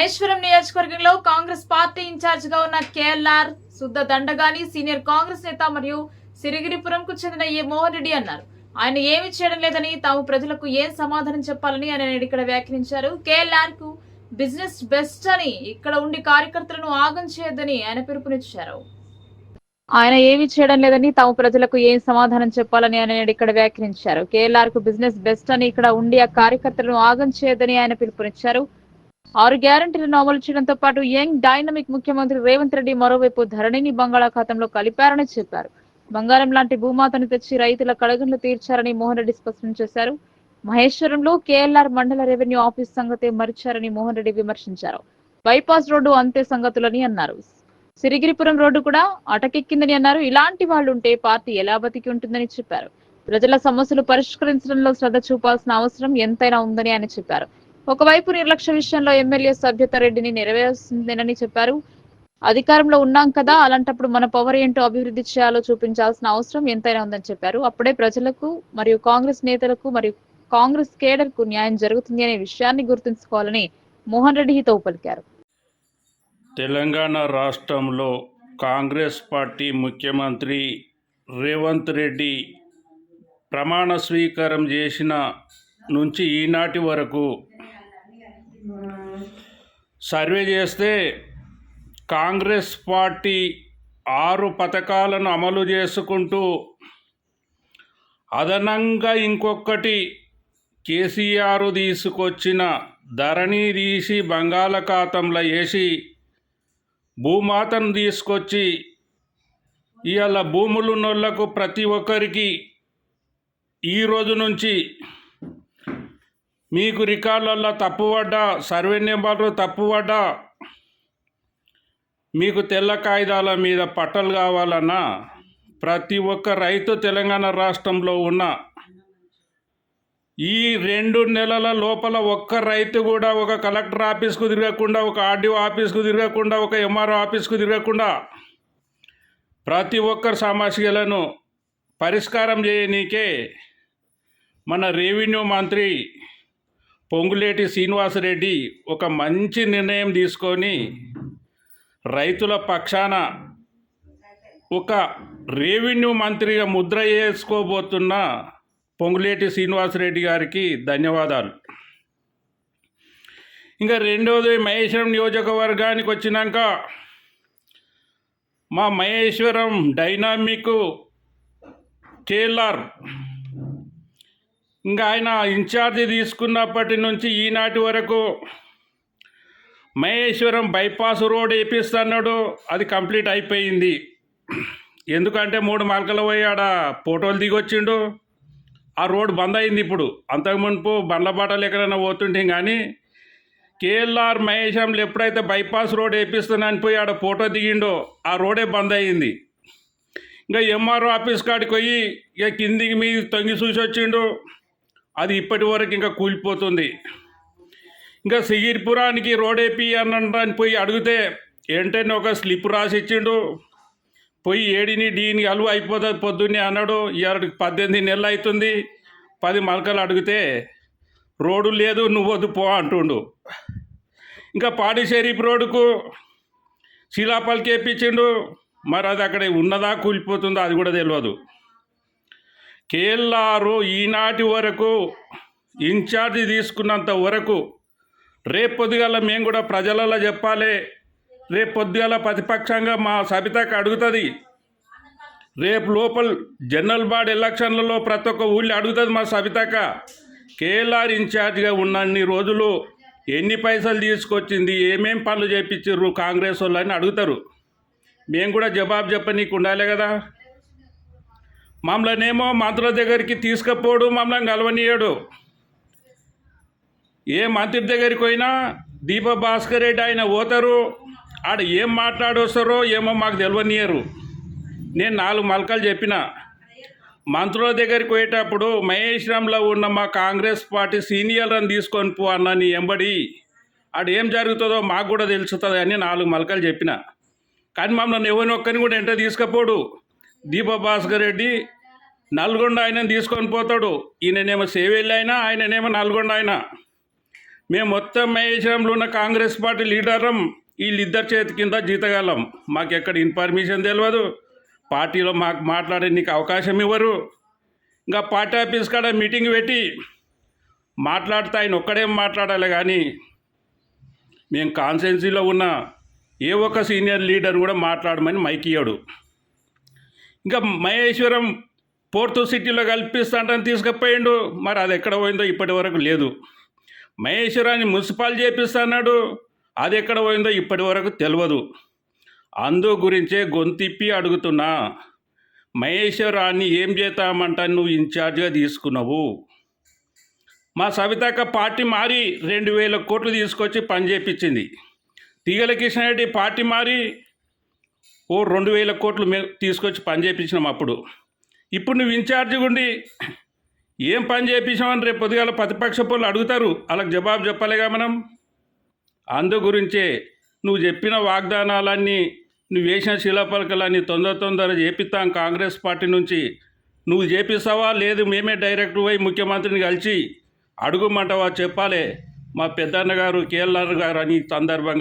మహేశ్వరం నియోజకవర్గంలో కాంగ్రెస్ పార్టీ ఇన్ఛార్జ్గా ఉన్న కేఎల్ఆర్ శుద్ధ దండగాని సీనియర్ కాంగ్రెస్ నేత మరియు సిరిగిరిపురంకు చెందిన ఏ మోహన్ రెడ్డి అన్నారు. ఆయన ఏమి చేయడం లేదని తాము ప్రజలకు ఏం సమాధానం చెప్పాలని ఆయన ఇక్కడ వ్యాఖ్యానించారు. కేఎల్ఆర్కు బిజినెస్ బెస్ట్ అని ఇక్కడ ఉండి కార్యకర్తలను ఆగం చేయొద్దని ఆయన పిలుపునిచ్చారు. ఆయన ఏమి చేయడం లేదని తాము ప్రజలకు ఏం సమాధానం చెప్పాలని ఆయన ఇక్కడ వ్యాఖ్యానించారు. కేఎల్ఆర్కు బిజినెస్ బెస్ట్ అని ఇక్కడ ఉండి ఆ కార్యకర్తలను ఆగం చేయొద్దని ఆయన పిలుపునిచ్చారు. ఆరు గ్యారంటీలను అమలు చేయడంతో పాటు యంగ్ డైనమిక్ ముఖ్యమంత్రి రేవంత్ రెడ్డి మరోవైపు ధరణిని బంగాళాఖాతంలో కలిపారని చెప్పారు. బంగారం లాంటి భూమాతను తెచ్చి రైతుల కడగండ్లు తీర్చారని మోహన్ రెడ్డి స్పష్టం చేశారు. మహేశ్వరంలో కేఎల్ఆర్ మండల రెవెన్యూ ఆఫీస్ సంగతే మరిచారని మోహన్ రెడ్డి విమర్శించారు. బైపాస్ రోడ్డు అంతే సంగతులని అన్నారు. సిరిగిరిపురం రోడ్డు కూడా అటకెక్కిందని అన్నారు. ఇలాంటి వాళ్ళు ఉంటే పార్టీ ఎలా బతికి ఉంటుందని చెప్పారు. ప్రజల సమస్యలు పరిష్కరించడంలో శ్రద్ధ చూపాల్సిన అవసరం ఎంతైనా ఉందని ఆయన చెప్పారు. ఒకవైపు నిర్లక్ష్య విషయంలో ఎమ్మెల్యే సభ్యత రెడ్డిని నెరవేర్చిందేనని చెప్పారు. అధికారంలో ఉన్నాం కదా అలాంటప్పుడు మన పవర్ ఏంటో అభివృద్ధి చేయాలో చూపించాల్సిన అవసరం ఎంతైనా ఉందని చెప్పారు. అప్పుడే ప్రజలకు మరియు కాంగ్రెస్ నేతలకు మరియు కాంగ్రెస్ కేడర్కు న్యాయం జరుగుతుంది అనే విషయాన్ని గుర్తుంచుకోవాలని మోహన్ రెడ్డి హితవు పలికారు. తెలంగాణ రాష్ట్రంలో కాంగ్రెస్ పార్టీ ముఖ్యమంత్రి రేవంత్ రెడ్డి ప్రమాణ స్వీకారం చేసిన నుంచి ఈనాటి వరకు సర్వే చేస్తే కాంగ్రెస్ పార్టీ ఆరు పథకాలను అమలు చేసుకుంటూ అదనంగా ఇంకొకటి కేసీఆర్ తీసుకొచ్చిన ధరణి తీసి బంగాళాఖాతంలో వేసి భూమాతను తీసుకొచ్చి ఇవాళ భూములున్నోళ్ళకు ప్రతి ఒక్కరికి ఈ రోజు నుంచి మీకు రికార్డులలో తప్పుపడ్డా సర్వే నెంబర్లు తప్పుపడ్డా మీకు తెల్ల కాగితాల మీద పట్టలు కావాలన్నా ప్రతి ఒక్క రైతు తెలంగాణ రాష్ట్రంలో ఉన్న ఈ రెండు నెలల లోపల ఒక్క రైతు కూడా ఒక కలెక్టర్ ఆఫీస్కు తిరగకుండా ఒక ఆర్డీఓ ఆఫీస్కు తిరగకుండా ఒక ఎంఆర్ఓ ఆఫీస్కు తిరగకుండా ప్రతి ఒక్కరి సమస్యలను పరిష్కారం చేయనీకే మన రెవెన్యూ మంత్రి పొంగులేటి శ్రీనివాసరెడ్డి ఒక మంచి నిర్ణయం తీసుకొని రైతుల పక్షాన ఒక రెవెన్యూ మంత్రిగా ముద్ర వేసుకోబోతున్న పొంగులేటి శ్రీనివాసరెడ్డి గారికి ధన్యవాదాలు. ఇంకా రెండవది మహేశ్వరం నియోజకవర్గానికి వచ్చినాక మా మహేశ్వరం డైనామిక్ టేలర్ ఇంకా ఆయన ఇన్ఛార్జి తీసుకున్నప్పటి నుంచి ఈనాటి వరకు మహేశ్వరం బైపాస్ రోడ్ వేపిస్తున్నాడు అది కంప్లీట్ అయిపోయింది. ఎందుకంటే మూడు మలకలు పోయి ఆడ ఫోటోలు దిగొచ్చిండు. ఆ రోడ్ బంద్ అయింది ఇప్పుడు. అంతకు మునుపు బండ్ల బాటలు ఎక్కడైనా పోతుంటే కానీ కేఎల్ఆర్ మహేశ్వరంలో ఎప్పుడైతే బైపాస్ రోడ్ వేపిస్తున్నాను పోయి ఆడ ఫోటో దిగిండో ఆ రోడే బంద్ అయింది. ఇంకా ఎంఆర్ఓ ఆఫీస్ కాడికి పోయి ఇక కిందికి మీ తొంగి చూసి వచ్చిండు. అది ఇప్పటి వరకు ఇంకా కూలిపోతుంది. ఇంకా సిగిరిపురానికి రోడేపి వేపి అని పోయి అడిగితే ఏంటని ఒక స్లిప్ రాసి ఇచ్చిండు పోయి ఏడిని డీని అలువ అయిపోతుంది పొద్దున్నే అన్నాడు. ఇవాళ పద్దెనిమిది నెలలు అవుతుంది. పది మలకలు అడిగితే రోడ్డు లేదు నువ్వు వద్దు పో అంటుండు. ఇంకా పాడిషరీఫ్ రోడ్డుకు శిలాపల్కి వేపించిండు. మరి అది అక్కడ ఉన్నదా కూలిపోతుందో అది కూడా తెలియదు. కేఎల్ఆర్ ఈనాటి వరకు ఇన్ఛార్జి తీసుకున్నంత వరకు రేపు మేము కూడా ప్రజలలో చెప్పాలి. రేపు ప్రతిపక్షంగా మా సబితకు అడుగుతుంది. రేపు లోపల జనరల్ బార్డ్ ఎలక్షన్లలో ప్రతి ఒక్క ఊళ్ళో అడుగుతుంది మా సబితక కేఎల్ఆర్ ఇన్ఛార్జిగా ఉన్నన్ని రోజులు ఎన్ని పైసలు తీసుకొచ్చింది ఏమేం పనులు చేపించారు కాంగ్రెస్ వాళ్ళు అని అడుగుతారు. మేము కూడా జవాబు చెప్పనీకు ఉండాలి కదా. మమ్మల్నేమో మంత్రుల దగ్గరికి తీసుకుపోడు మమ్మల్ని కలవనీయడు. ఏ మంత్రి దగ్గరికి పోయినా దీప భాస్కర్ రెడ్డి ఆయన పోతారు. ఆడ ఏం మాట్లాడొస్తారో ఏమో మాకు తెలియనియరు నేను నాలుగు మలకలు చెప్పిన. మంత్రుల దగ్గరికి పోయేటప్పుడు మహేశ్వరంలో ఉన్న మా కాంగ్రెస్ పార్టీ సీనియర్లను తీసుకొని పో అన్న నీ ఎంబడి. ఆడ ఏం జరుగుతుందో మాకు కూడా తెలుస్తుంది అని నాలుగు మలకలు చెప్పిన. కానీ మమ్మల్ని ఎవరిని ఒక్కరిని కూడా ఎంట తీసుకపోడు. దీప భాస్కర్ రెడ్డి నల్గొండ ఆయనని తీసుకొని పోతాడు. ఈయననేమో సేవెళ్ళి అయినా ఆయననేమో నల్గొండ ఆయన మేము మొత్తం మహేశ్వరంలో ఉన్న కాంగ్రెస్ పార్టీ లీడరం వీళ్ళిద్దరి చేతి కింద జీతగలం మాకు ఎక్కడ ఇన్ఫర్మేషన్ తెలియదు పార్టీలో మాకు మాట్లాడే నీకు అవకాశం ఇవ్వరు. ఇంకా పార్టీ ఆఫీస్ కాడ మీటింగ్ పెట్టి మాట్లాడితే ఆయన ఒక్కడేం మాట్లాడాలి కానీ మేము కాన్సెన్సీలో ఉన్న ఏ ఒక్క సీనియర్ లీడర్ కూడా మాట్లాడమని మైక్ ఇయ్యాడు. ఇంకా మహేశ్వరం పోర్టు సిటీలో కల్పిస్తాంటని తీసుకుపోయిండు. మరి అది ఎక్కడ పోయిందో ఇప్పటి వరకు లేదు. మహేశ్వరాన్ని మున్సిపాల్ చేపిస్తాడు అది ఎక్కడ పోయిందో ఇప్పటి వరకు తెలియదు అందు గురించే గొంతిప్పి అడుగుతున్నా. మహేశ్వరాన్ని ఏం చేస్తామంట నువ్వు ఇన్ఛార్జ్గా తీసుకున్నావు? మా సవితాక పార్టీ మారి రెండు వేల కోట్లు తీసుకొచ్చి పని చేపించింది. తీగల కృష్ణారెడ్డి పార్టీ మారి ఓ రెండు వేల కోట్లు మే తీసుకొచ్చి పని చేయించినాం అప్పుడు. ఇప్పుడు నువ్వు ఇన్ఛార్జిగా ఉండి ఏం పని చేయించామని రేపు పొద్దుగాల ప్రతిపక్ష పనులు అడుగుతారు. వాళ్ళకి జవాబు చెప్పలేగా మనం? అందు గురించే నువ్వు చెప్పిన వాగ్దానాలన్నీ నువ్వు వేసిన శిలాపలకలన్నీ తొందర తొందర చేపిస్తాం కాంగ్రెస్ పార్టీ నుంచి. నువ్వు చేపిస్తావా? లేదు మేమే డైరెక్ట్ పోయి ముఖ్యమంత్రిని కలిసి అడుగుమంటావా? చెప్పాలి. మా పెద్దన్న గారు కేఎల్ఆర్ గారు అని సందర్భంగా